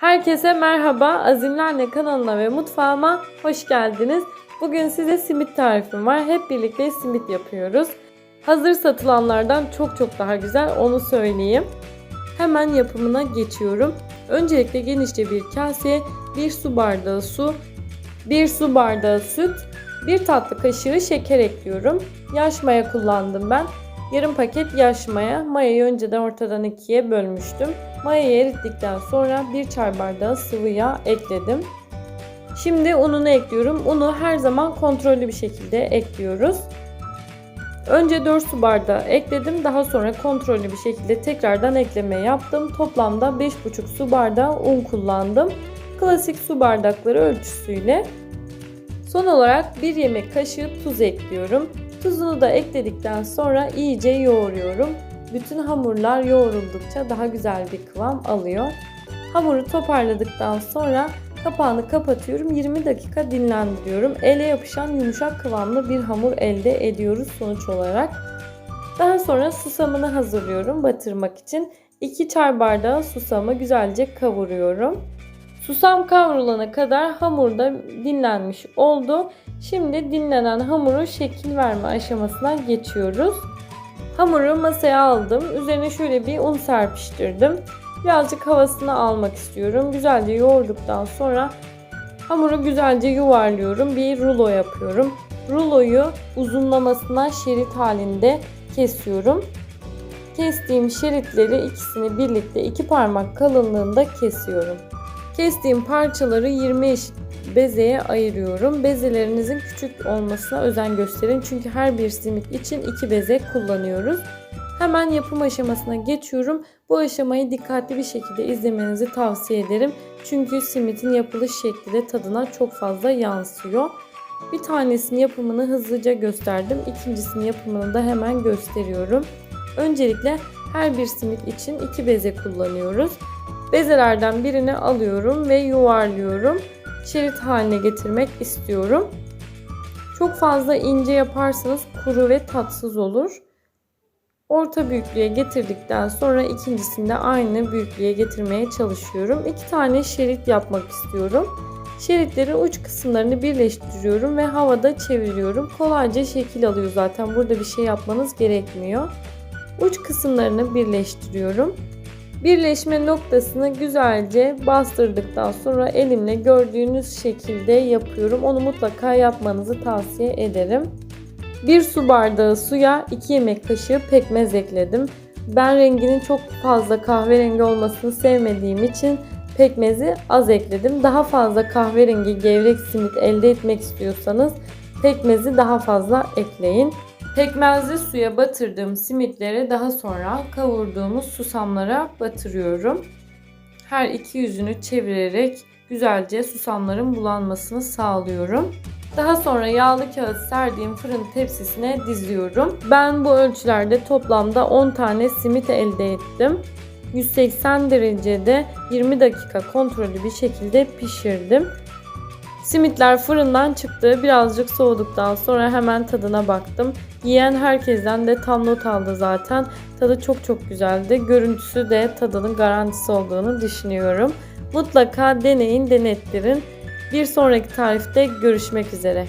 Herkese merhaba. Azimli Anne kanalına ve mutfağıma hoş geldiniz. Bugün size simit tarifim var. Hep birlikte simit yapıyoruz. Hazır satılanlardan çok çok daha güzel onu söyleyeyim. Hemen yapımına geçiyorum. Öncelikle genişçe bir kaseye 1 su bardağı su, 1 su bardağı süt, 1 tatlı kaşığı şeker ekliyorum. Yaş maya kullandım ben. Yarım paket yaş maya. Mayayı önceden ortadan ikiye bölmüştüm. Mayayı erittikten sonra 1 çay bardağı sıvı yağ ekledim. Şimdi ununu ekliyorum. Unu her zaman kontrollü bir şekilde ekliyoruz. Önce 4 su bardağı ekledim. Daha sonra kontrollü bir şekilde tekrardan ekleme yaptım. Toplamda 5,5 su bardağı un kullandım. Klasik su bardakları ölçüsüyle. Son olarak 1 yemek kaşığı tuz ekliyorum. Tuzunu da ekledikten sonra iyice yoğuruyorum. Bütün hamurlar yoğruldukça daha güzel bir kıvam alıyor. Hamuru toparladıktan sonra kapağını kapatıyorum. 20 dakika dinlendiriyorum. Ele yapışan yumuşak kıvamlı bir hamur elde ediyoruz sonuç olarak. Daha sonra susamını hazırlıyorum batırmak için. 2 çay bardağı susamı güzelce kavuruyorum. Susam kavrulana kadar hamurda dinlenmiş oldu. Şimdi dinlenen hamuru şekil verme aşamasına geçiyoruz. Hamuru masaya aldım. Üzerine şöyle bir un serpiştirdim. Birazcık havasını almak istiyorum. Güzelce yoğurduktan sonra hamuru güzelce yuvarlıyorum. Bir rulo yapıyorum. Ruloyu uzunlamasına şerit halinde kesiyorum. Kestiğim şeritleri ikisini birlikte iki parmak kalınlığında kesiyorum. Kestiğim parçaları 20 eşit bezeye ayırıyorum. Bezelerinizin küçük olmasına özen gösterin. Çünkü her bir simit için iki beze kullanıyoruz. Hemen yapım aşamasına geçiyorum. Bu aşamayı dikkatli bir şekilde izlemenizi tavsiye ederim. Çünkü simitin yapılış şekli de tadına çok fazla yansıyor. Bir tanesinin yapımını hızlıca gösterdim. İkincisinin yapımını da hemen gösteriyorum. Öncelikle her bir simit için iki beze kullanıyoruz. Bezelerden birini alıyorum ve yuvarlıyorum. Şerit haline getirmek istiyorum. Çok fazla ince yaparsanız kuru ve tatsız olur. Orta büyüklüğe getirdikten sonra ikincisini de aynı büyüklüğe getirmeye çalışıyorum. İki tane şerit yapmak istiyorum. Şeritlerin uç kısımlarını birleştiriyorum ve havada çeviriyorum. Kolayca şekil alıyor zaten. Burada bir şey yapmanız gerekmiyor. Uç kısımlarını birleştiriyorum. Birleşme noktasını güzelce bastırdıktan sonra elimle gördüğünüz şekilde yapıyorum. Onu mutlaka yapmanızı tavsiye ederim. 1 su bardağı suya 2 yemek kaşığı pekmez ekledim. Ben renginin çok fazla kahverengi olmasını sevmediğim için pekmezi az ekledim. Daha fazla kahverengi gevrek simit elde etmek istiyorsanız pekmezi daha fazla ekleyin. Pekmezli suya batırdığım simitleri daha sonra kavurduğumuz susamlara batırıyorum. Her iki yüzünü çevirerek güzelce susamların bulanmasını sağlıyorum. Daha sonra yağlı kağıt serdiğim fırın tepsisine diziyorum. Ben bu ölçülerde toplamda 10 tane simit elde ettim. 180 derecede 20 dakika kontrollü bir şekilde pişirdim. Simitler fırından çıktı. Birazcık soğuduktan sonra hemen tadına baktım. Yiyen herkesten de tam not aldı zaten. Tadı çok çok güzeldi. Görüntüsü de tadının garantisi olduğunu düşünüyorum. Mutlaka deneyin, denettirin. Bir sonraki tarifte görüşmek üzere.